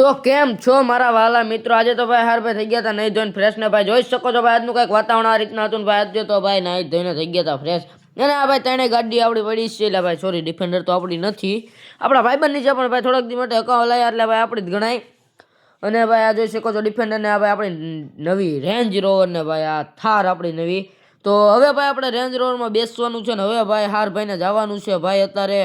તો કેમ છો મારા વાલા મિત્રો? આજે તો ભાઈ હાર ભાઈ થઈ ગયા હતા નહીં ધોઈને ફ્રેશ ને ભાઈ જોઈ શકો છો ભાઈ, આજનું કંઈક વાતાવરણ આ રીતના હતું ભાઈ, આજે તો ભાઈ નાઈ ધોઈને થઈ ગયા હતા ફ્રેશ અને આ ભાઈ ત્રણેય ગાડી આપણી પડી છે, એટલે ભાઈ સોરી ડિફેન્ડર તો આપણી નથી. આપણા ભાઈબંધની છે, પણ ભાઈ થોડાક દી માટે અકાઉ લાયા, એટલે ભાઈ આપણી જ ગણાય. અને ભાઈ આ જોઈ શકો છો ડિફેન્ડરને આ ભાઈ આપણી નવી રેન્જ રોવર ને ભાઈ આ થાર આપણી નવી. તો હવે ભાઈ આપણે રેન્જ રોવરમાં બેસવાનું છે ને હવે ભાઈ હાર ભાઈને જવાનું છે. ભાઈ અત્યારે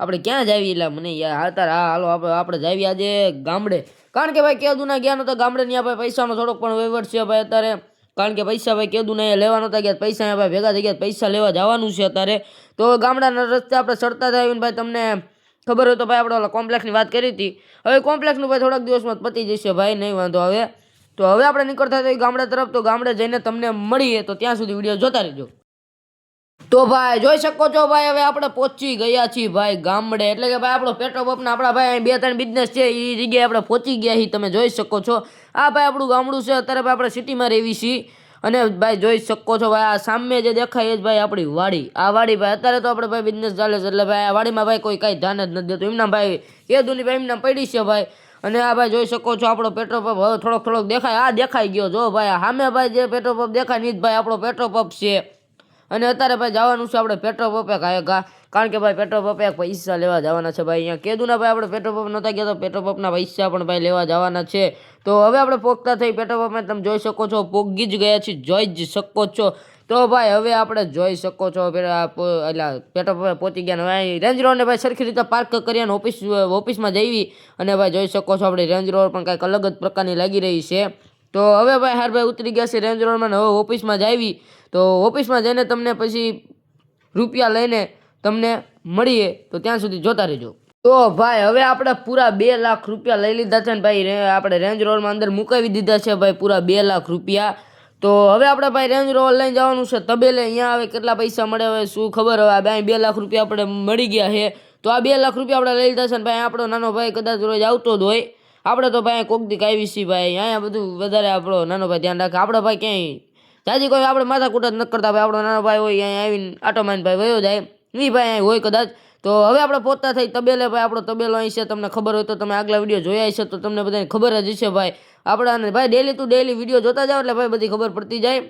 આપણે ક્યાં જાવી એટલે મને યાર અત્યારે હા, હાલો, આપણે આપણે જાવી આજે ગામડે. કારણ કે ભાઈ, કેદું ના ગયા નતા ગામડે ની ભાઈ પૈસાનો થોડોક પણ વહીવટ છે ભાઈ અત્યારે. કારણ કે પૈસા ભાઈ કેદું ને લેવા નહોતા ગયા, પૈસા ભાઈ ભેગા થઈ ગયા, પૈસા લેવા જવાનું છે અત્યારે. તો ગામડાના રસ્તે આપણે ચડતા આવીને ભાઈ તમને ખબર હોય તો ભાઈ આપણે ઓલા કોમ્પ્લેક્સની વાત કરી હતી. હવે કોમ્પ્લેક્સનું ભાઈ થોડાક દિવસમાં પતી જશે ભાઈ, નહીં વાંધો હવે તો હવે આપણે નીકળતા થઈએ ગામડા તરફ, તો ગામડે જઈને તમને મળીએ, તો ત્યાં સુધી વીડિયો જોતા રહેજો. તો ભાઈ, જોઈ શકો છો ભાઈ, હવે આપણે પહોંચી ગયા છીએ ભાઈ ગામડે. એટલે કે ભાઈ, આપણો પેટ્રોલ પંપના આપણા ભાઈ બે ત્રણ બિઝનેસ છે એ જગ્યાએ આપણે પહોંચી ગયા છીએ. તમે જોઈ શકો છો. આ ભાઈ આપણું ગામડું છે, અત્યારે ભાઈ આપણે સિટીમાં રહેવી છીએ. અને ભાઈ, જોઈ શકો છો ભાઈ, આ સામે જે દેખાય એ જ ભાઈ આપણી વાડી. આ વાડી ભાઈ, અત્યારે તો આપણે ભાઈ બિઝનેસ ચાલે છે, એટલે ભાઈ આ વાડીમાં ભાઈ કોઈ કાંઈ ધ્યાન જ નથી દેતું. એમના ભાઈ એ દુની ભાઈ એમના પડી છે ભાઈ. અને આ ભાઈ જોઈ શકો છો આપણો પેટ્રોલ પંપ હવે થોડોક થોડોક દેખાય. આ દેખાઈ ગયો, જો ભાઈ સામે ભાઈ જે પેટ્રોલ પંપ દેખાય ને જ ભાઈ આપણો પેટ્રોલ પંપ છે. અને અત્યારે ભાઈ જવાનું છે આપણે પેટ્રોલ પંપે કારણ કે ભાઈ પેટ્રોલ પંપે પૈસા લેવા જવાના છે ભાઈ. અહીંયા કીધું ને ભાઈ આપણે પેટ્રોલ પંપ નહોતા ગયા તો પેટ્રોલ પંપના પૈસા પણ ભાઈ લેવા જવાના છે. તો હવે આપણે પોગતા થઈ પેટ્રોલ પંપે તમે જોઈ શકો છો, પોગી જ ગયા છીએ, જોઈ જ શકો છો. તો ભાઈ હવે આપણે જોઈ શકો છો એટલે પેટ્રોલ પંપે પહોંચી ગયા ભાઈ રેન્જ રોડને ભાઈ સરખી રીતે પાર્ક કર્યા અને ઓફિસ ઓફિસમાં જઈવી અને ભાઈ જોઈ શકો છો આપણે રેન્જ રોડ પણ કંઈક અલગ જ પ્રકારની લાગી રહી છે. તો હવે ભાઈ હાર ભાઈ ઉતરી ગયા છે રેન્જ રોડમાં હવે ઓફિસમાં જ આવી. તો ઓફિસમાં જઈને તમને પછી રૂપિયા લઈને તમને મળીએ તો ત્યાં સુધી જોતા રહેજો. તો ભાઈ, હવે આપણે પૂરા બે લાખ રૂપિયા લઈ લીધા છે ને ભાઈ આપણે રેન્જ રોવરમાં અંદર મુકાવી દીધા છે ભાઈ, પૂરા બે લાખ રૂપિયા. તો હવે આપણે ભાઈ રેન્જ રોવર લઈને જવાનું છે. તબેલે અહીંયા હવે કેટલા પૈસા મળે હવે, શું ખબર હવે ભાઈ બે લાખ રૂપિયા આપણે મળી ગયા છે. તો આ બે લાખ રૂપિયા આપણે લઈ લીધા છે ને ભાઈ, આપણો નાનો ભાઈ કદાચ રોજ આવતો જ હોય. આપણે તો ભાઈ કોક દીક આવી છીએ ભાઈ, અહીંયા બધું વધારે આપણો નાનો ભાઈ ધ્યાન રાખે. આપણો ભાઈ ક્યાંય જાજી કોઈ આપણે માથા કૂટ જ ન કરતા ભાઈ. આપણો નાનો ભાઈ હોય, અહીંયા આવીને આટો માન ભાઈ વયો જાય. એ ભાઈ અહીં હોય કદાચ. તો હવે આપણે પોતા થઈ તબેલે ભાઈ, આપણો તબેલો અહીં છે. તમને ખબર હોય તો તમે આગલા વીડિયો જોયા હશે તો તમને બધાને ખબર જ હશે ભાઈ. આપણાને ભાઈ ડેલી ટુ ડેલી વીડિયો જોતા જાઓ એટલે ભાઈ બધી ખબર પડતી જાય.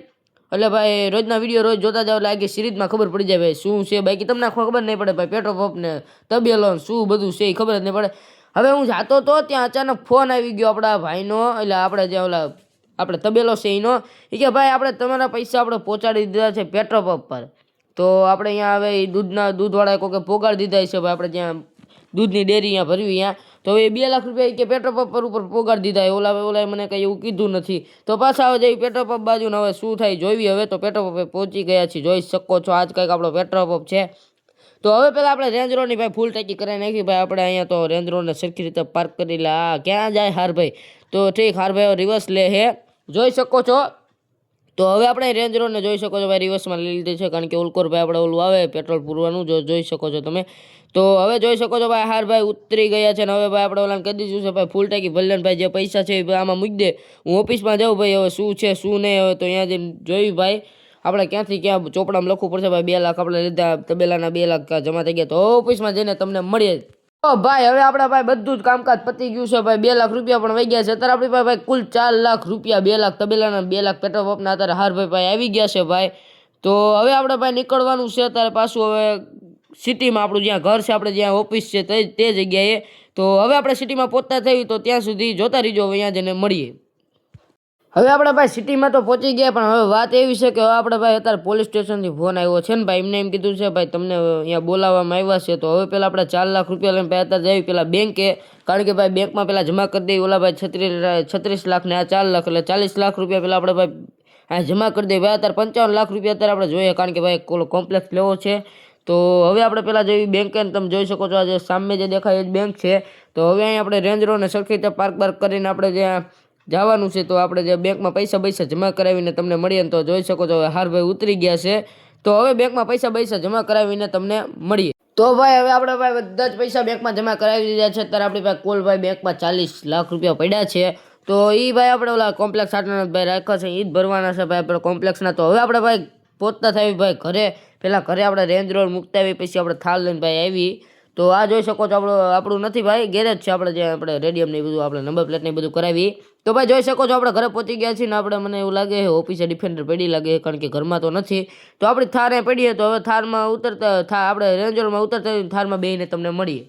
એટલે ભાઈ રોજના વીડિયો રોજ જોતા જાઓ એટલે આખી સિરીઝમાં ખબર પડી જાય ભાઈ શું છે. બાકી તમને ખબર નહીં પડે ભાઈ. પેટ્રોલ પંપને તબેલો શું બધું છે એ ખબર જ નહીં પડે. હવે હું જાતો તો ત્યાં અચાનક ફોન આવી ગયો આપણા ભાઈનો. એટલે આપણે જે ઓલા આપણે તબેલો છે એનો, એ કે ભાઈ આપણે તમારા પૈસા આપણે પહોંચાડી દીધા છે પેટ્રોલ પંપ પર. તો આપણે અહીંયા હવે એ દૂધના, દૂધવાળાએ કોઈ પોગાડી દીધા છે ભાઈ આપણે ત્યાં દૂધની ડેરી અહીંયા ભરવી અહીંયા. તો હવે બે લાખ રૂપિયા કે પેટ્રોલ પંપ પર ઉપર પોગાડી દીધા. ઓલા, ઓલાએ મને કંઈ એવું કીધું નથી. તો પાછા હવે જઈ પેટ્રોલ પંપ બાજુને હવે શું થાય જોઈવી હવે તો પેટ્રોલ પંપે પહોંચી ગયા છીએ. જોઈ શકો છો આજ કંઈક આપણો પેટ્રોલ પંપ છે. તો હવે પેલા આપણે રેન્જ રોડની ભાઈ ફૂલ ટેકી કરાવી નાખી. ભાઈ આપણે અહીંયા તો રેન્જ રોડને સરખી રીતે પાર્ક કરી લે આ ક્યાં જાય હારભાઈ તો ઠીક, હાર ભાઈ રિવર્સ લે હે. જોઈ શકો છો. તો હવે આપણે રેન્જ રોડને જોઈ શકો છો. ભાઈ રિવર્સમાં લઈ લીધી છે. કારણ કે ઉલકોરભાઈ આપણે ઓલું આવે પેટ્રોલ પૂરવાનું, જો જોઈ શકો છો તમે. તો હવે જોઈ શકો છો, ભાઈ, હાર ભાઈ ઉતરી ગયા છે ને હવે ભાઈ આપણે ઓલાને કહી દીધું છે, ભાઈ ફૂલ ટાકી ભલે ભાઈ જે પૈસા છે એ આમાં મૂકી દે. હું ઓફિસમાં જાઉં ભાઈ, હવે શું છે, શું નહીં, હવે તો અહીંયા જઈને જોયું ભાઈ. આપણે ક્યાંથી ક્યાં ચોપડામાં લખવું પડશે ભાઈ? બે લાખ આપણે લીધા, તબેલાના બે લાખ જમા થઈ ગયા. તો ઓફિસમાં જઈને તમને મળીએ. ભાઈ, હવે આપણા ભાઈ બધું જ કામકાજ પતી ગયું છે ભાઈ. બે લાખ રૂપિયા પણ વહી ગયા છે. અત્યારે આપણી પાસે ભાઈ કુલ ચાર લાખ રૂપિયા, બે લાખ તબેલાના, બે લાખ પેટ્રોલ પંપના અત્યારે હારભાઈ ભાઈ આવી ગયા છે ભાઈ. તો હવે આપણે ભાઈ નીકળવાનું છે અત્યારે પાછું હવે સિટીમાં આપણું જ્યાં ઘર છે, આપણે જ્યાં ઓફિસ છે, તે જગ્યાએ. તો હવે આપણે સિટીમાં પહોંચતા થયું તો ત્યાં સુધી જોતા રહીજો અહીંયા જઈને મળીએ. હવે આપણે ભાઈ સિટીમાં તો પહોંચી ગયા, પણ હવે વાત એવી છે કે હવે આપણે ભાઈ અત્યારે પોલીસ સ્ટેશનથી ફોન આવ્યો છે ને ભાઈ, એમને એમ કીધું છે, ભાઈ, તમને અહીંયા બોલાવવામાં આવ્યા છે, તો હવે પહેલાં આપણે ચાર લાખ રૂપિયા લઈને ભાઈ અત્યારે જઈએ પેલા બેંકે કારણ કે ભાઈ બેંકમાં પહેલાં જમા કરી દઈએ ઓલા ભાઈ છત્રીસ છત્રીસ લાખ ને આ ચાર લાખ, એટલે ચાલીસ લાખ રૂપિયા પહેલાં આપણે ભાઈ આ જમા કરી દઈએ ભાઈ, અત્યારે પંચાવન લાખ રૂપિયા અત્યારે આપણે જોઈએ, કારણ કે ભાઈ કોલો કોમ્પ્લેક્સ લેવો છે. તો હવે આપણે પહેલાં જેવી બેંકે તમે જોઈ શકો છો, આજે સામે જે દેખાય એ જ બેંક છે. તો હવે અહીં આપણે રેન્જ રોડને સરખી રીતે પાર્ક બાર્ક કરીને આપણે જ્યાં જવાનું છે તો આપણે જે બેંકમાં પૈસા પૈસા જમા કરાવીને તમને મળીએ તો જોઈ શકો છો હારભાઈ ઉતરી ગયા છે. તો હવે બેંકમાં પૈસા પૈસા જમા કરાવીને તમને મળીએ. તો ભાઈ હવે આપણે ભાઈ બધા જ પૈસા બેંકમાં જમા કરાવી દીધા છે. અત્યારે આપણી પાસે કુલ ભાઈ બેંકમાં ચાલીસ લાખ રૂપિયા પડ્યા છે. તો એ ભાઈ આપણે ઓલા કોમ્પ્લેક્સ આટલા ભાઈ રાખ્યા છે. એ જ ભરવાના છે ભાઈ આપણે કોમ્પ્લેક્સના. તો હવે આપણે ભાઈ પહોંચતા થાય ભાઈ ઘરે. પહેલાં ઘરે આપણે રેન્જ રોડ મૂકતા આવી પછી આપણે થાળ લઈને ભાઈ આવી તો આ જોઈ શકો છો આપણું આપણું નથી ભાઈ ગેરેજ છે આપણે જે આપણે રેડિયમ ને બધું આપણે નંબર પ્લેટ ને બધું કરાવી. તો ભાઈ જોઈ શકો છો આપણે ઘરે પહોંચી ગયા છીએ ને આપણે મને એવું લાગે છે ઓફિસે ડિફેન્ડર પડી લાગે કારણ કે ઘરમાં તો નથી. તો આપણી થારે પડીએ તો હવે થારમાં ઉતરતા થા આપણે રેન્જરમાં ઉતરતા થારમાં બેહીને તમને મળીએ.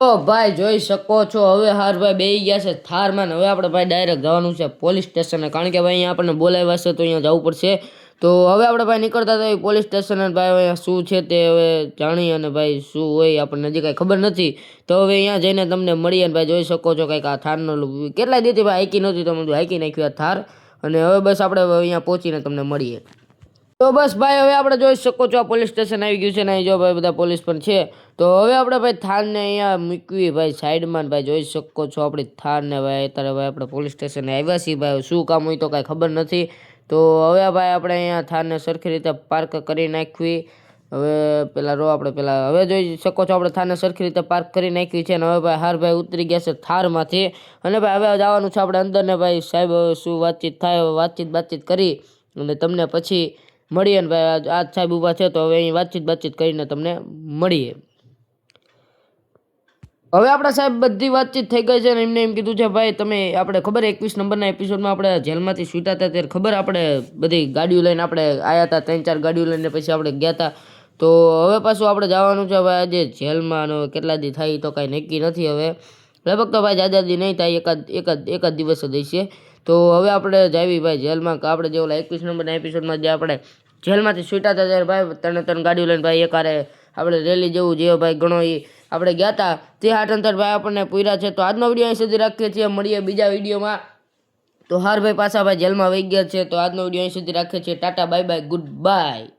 તો ભાઈ જોઈ શકો છો હવે હાર ભાઈ બેહી ગયા છે થારમાં ને હવે આપણે ભાઈ ડાયરેક્ટ જવાનું છે પોલીસ સ્ટેશને કારણ કે ભાઈ અહીંયા આપણને બોલાવ્યા છે તો અહીંયા જવું પડશે. તો હવે આપણે ભાઈ નીકળતા હતા પોલીસ સ્ટેશન ભાઈ અહીંયા શું છે તે હવે જાણી અને ભાઈ શું હોય આપણને હજી કાંઈ ખબર નથી. તો હવે અહીંયા જઈને તમને મળીએ અને ભાઈ જોઈ શકો છો કંઈક આ થારનો કેટલાય દીધી ભાઈ હાઈકી નહોતી, તો બધું હાઈકી નાખ્યું આ થાર અને હવે બસ આપણે અહીંયા પહોંચીને તમને મળીએ. તો બસ ભાઈ હવે આપણે જોઈ શકો છો આ પોલીસ સ્ટેશન આવી ગયું છે ને અહીં જો ભાઈ બધા પોલીસ પણ છે. તો હવે આપણે ભાઈ થારને અહીંયા મૂકવી ભાઈ સાઈડમાં ભાઈ જોઈ શકો છો આપણી થારને ભાઈ. અત્યારે ભાઈ આપણે પોલીસ સ્ટેશને આવ્યા છીએ ભાઈ. શું કામ હોય તો કાંઈ ખબર નથી. તો હવે ભાઈ આપણે અહીંયા થારને સરખી રીતે પાર્ક કરી નાખવી. હવે પેલા રો આપણે પેલા હવે જોઈ શકો છો આપણે થારને સરખી રીતે પાર્ક કરી નાખ્યું છે અને હવે ભાઈ હાર ભાઈ ઉતરી ગયા છે થારમાંથી. અને ભાઈ હવે જવાનું છે આપણે અંદર ને ભાઈ સાહેબ શું વાતચીત થાય વાતચીત બાતચીત કરી અને તમને પછી મળીએ ને ભાઈ આજ સાહેબ ઊભા છે તો હવે અહીં વાતચીત બાતચીત કરીને તમને મળીએ. હવે આપણા સાહેબ બધી વાતચીત થઈ ગઈ છે ને એમને એમ કીધું છે, ભાઈ, તમે આપણે ખબર એકવીસ નંબરના એપિસોડમાં આપણે જેલમાંથી છૂટા હતા ત્યારે ખબર આપણે બધી ગાડીઓ લઈને આપણે આવ્યા હતા, ત્રણ ચાર ગાડીઓ લઈને પછી આપણે ગયા હતા. તો હવે પાછું આપણે જવાનું છે, ભાઈ, આજે જેલમાં અને કેટલા દી થાય તો કાંઈ નક્કી નથી હવે. લગભગ તો ભાઈ જાજા નહીં થાય, એકાદ એકાદ એકાદ દિવસ જ હશે તો હવે આપણે જાવી ભાઈ, જેલમાં. આપણે જે ઓલા એકવીસ નંબરના એપિસોડમાં જે આપણે જેલમાંથી છૂટા ત્યારે, ભાઈ, ત્રણે ત્રણ ગાડીઓ લઈને, ભાઈ એકારે આપણે રેલી જેવું, જે ભાઈ, ઘણો એ આપણે ગયા હતા તે ભાઈ આપણને પૂર્યા છે, તો આજનો વીડિયો અહીં સુધી રાખીએ છીએ. મળીએ બીજા વિડીયોમાં. તો હાર ભાઈ પાછા ભાઈ જેલમાં વહી ગયા છે, તો આજનો વીડિયો અહીં સુધી રાખીએ છીએ. Tata, bye bye, good bye.